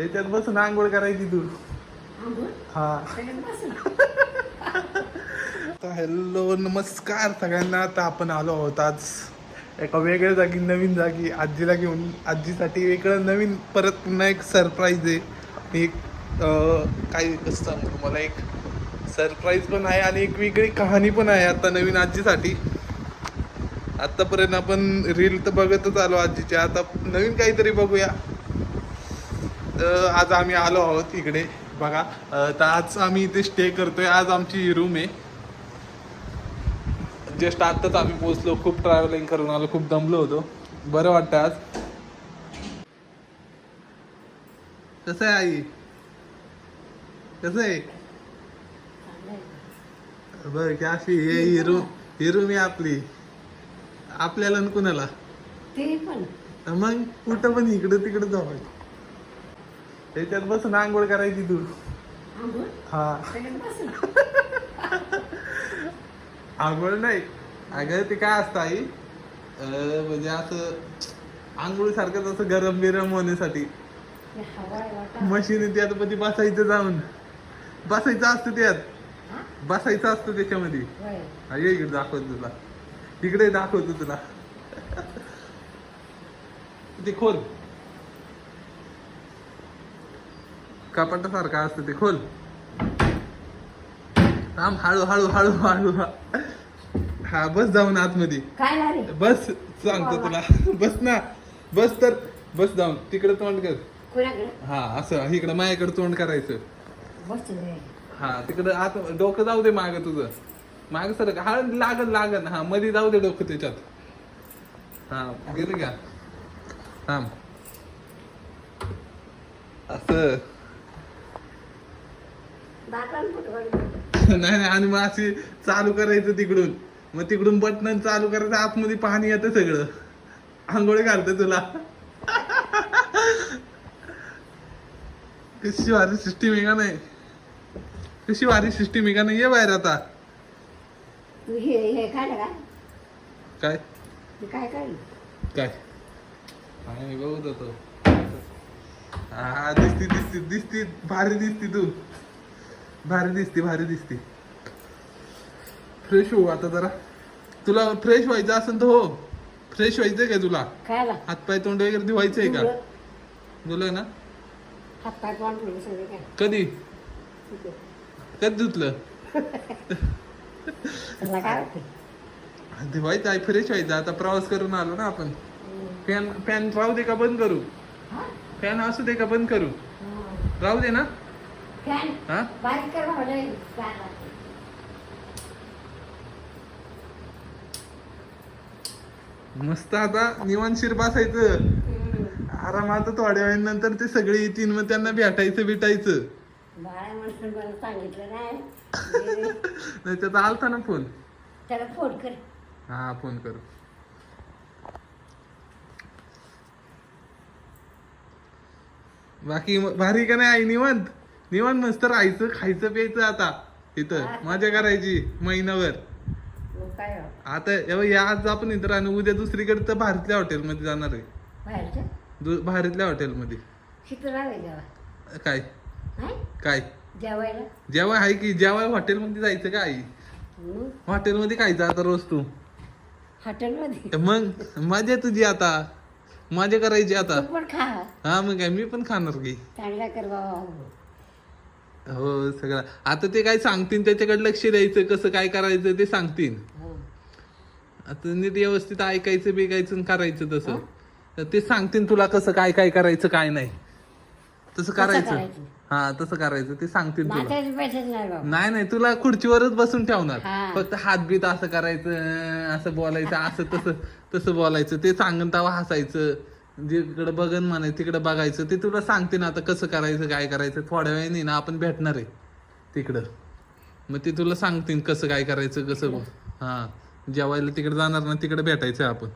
त्याच्यात बसून आंघोळ करायची तू. हा. हॅलो नमस्कार सगळ्यांना. आता आपण आलो आहोत आज एका वेगळ्या जागी नवीन जागी. आजीला घेऊन आजीसाठी वेगळं नवीन परत पुन्हा एक सरप्राईज आहे. एक काय कसं सांगू तुम्हाला? एक सरप्राईज पण आहे आणि एक वेगळी कहाणी पण आहे आता नवीन आजीसाठी. आतापर्यंत आपण रील तर बघतच आलो आजीचे. आता नवीन काहीतरी बघूया. आज आम्ही आलो आहोत इकडे. बघा तर आज आम्ही इथे स्टे करतोय. आज आमची रूम आहे. जस्ट आत्ताच आम्ही पोहोचलो. खूप ट्रॅव्हलिंग करून आलो. खूप दमलो होतो. बरं वाटतं आज. कसं आहे आई? कसं आहे? बरं की अशी हे ही रूम ही रूम आहे आपली. आपल्याला कुणाला? मग कुठं पण इकडं तिकडं जाऊ त्याच्यात बसून आंघोळ करायची तू. हा. आंघोळ नाही. अगं ते काय असतं आई? म्हणजे असं आंघोळ सारखंच असं गरम बिरम होण्यासाठी. मशीन त्यात मध्ये बसायचं जाऊन. बसायचं असतं त्यात? बसायचं असतं त्याच्यामध्ये. ये इकडे दाखवतो तुला. तिकडे दाखवतो तुला. ते खोल. कपाटासारखं असतं ते खोल. थांब हळू हळू हळू हळू. हा बस जाऊन आतमध्ये. काय बस सांगतो तुला. बस ना. बस तर बस जाऊन. तिकडे तोंड कर. हा असं. इकडे माझ्याकडे तोंड करायचं. हा तिकडे आत डोकं जाऊ दे माग तुझं. माग सर हा लागत लागत हा मध्ये जाऊ दे डोकं त्याच्यात. हा गेलं का? थांब. असं. नाही नाही आणि मग अशी चालू करायचं तिकडून. मग तिकडून बटन चालू करायचं आतमध्ये पाणी येतं सगळं. आंघोळ घालतं तुला. कशी भारी सिस्टीम आहे का नाही? कशी भारी सिस्टीम आहे का नाही? ये बाहेर आता. काय? काय काय? काय बघत होतो. हा दिसती दिसती दिसती भारी दिसती तू. भारी दिसती भारी दिसती. फ्रेश हो आता जरा. तुला फ्रेश व्हायचं असेल तर हो. फ्रेश व्हायचंय का तुला? खायला. हातपाय तोंड वगैरे धुवायचंय का? तुला ना. तोंड सगळे काय? कधी. कधी धुतलं? त्याला काय वाटतं? धुवायचं आहे फ्रेश व्हायचं. आता प्रवास करून आलो ना आपण. फॅन फॅन राहू दे का बंद करू? फॅन असू दे का बंद करू. राहू दे ना. हा बारीक कर भावलं काय लागतं. मस्त आता निवांत शिर बसायचं. आरामात थोड्या वेळानंतर ते सगळे येतील मग त्यांना भेटायचं सांगितलं नाही त्याचा आलता ना फोन. त्याला फोन कर. हा फोन करू. बाकी भारी का नाही आई निवांत? निवांत मस्त राहायचं खायचं प्यायचं आता. इथं मजा करायची महिनाभर. काय हो? आता आज आपण इथं राहणं उद्या दुसरीकडे तर भारतल्या हॉटेलमध्ये जाणार आहे. भारतल्या हॉटेलमध्ये. काय? काय? जेवायला? जेव्हा आहे की जेव्हा हॉटेलमध्ये जायचं का आई मग हॉटेलमध्ये खायचं आता रोज तू? हॉटेलमध्ये? मग मजा तुझी आता. मजा करायची आता. हा मग काय मी पण खाणार की. चांगला कर बाबा. हो सगळं. आता ते काय सांगतील त्याच्याकडे लक्ष द्यायचं कसं काय करायचं ते सांगतील. हो. आता नीट व्यवस्थित ऐकायचं बिकायचं आणि करायचं तसं. तर ते सांगतील तुला कसं काय काय करायचं काय नाही. तसं करायचं. करायचं? हा तसं करायचं. ते सांगतील तुला. नाही बाबा. नाही नाही तुला खुर्चीवरच बसून ठेवणार. हा. फक्त हात बीत असं करायचं असं बोलायचं असं तसं तसं बोलायचं. ते सांगून तेव्हा हसायचं. जिकडे बघन म्हणे तिकडे बघायचं ते तुला सांगते ना आता कसं करायचं काय करायचं. थोड्या वेळाने ना आपण भेटणार आहे तिकडं. मग ते तुला सांगतील कसं काय करायचं कसं हा. जेवायला तिकडे जाणार ना तिकडे भेटायचं आपण.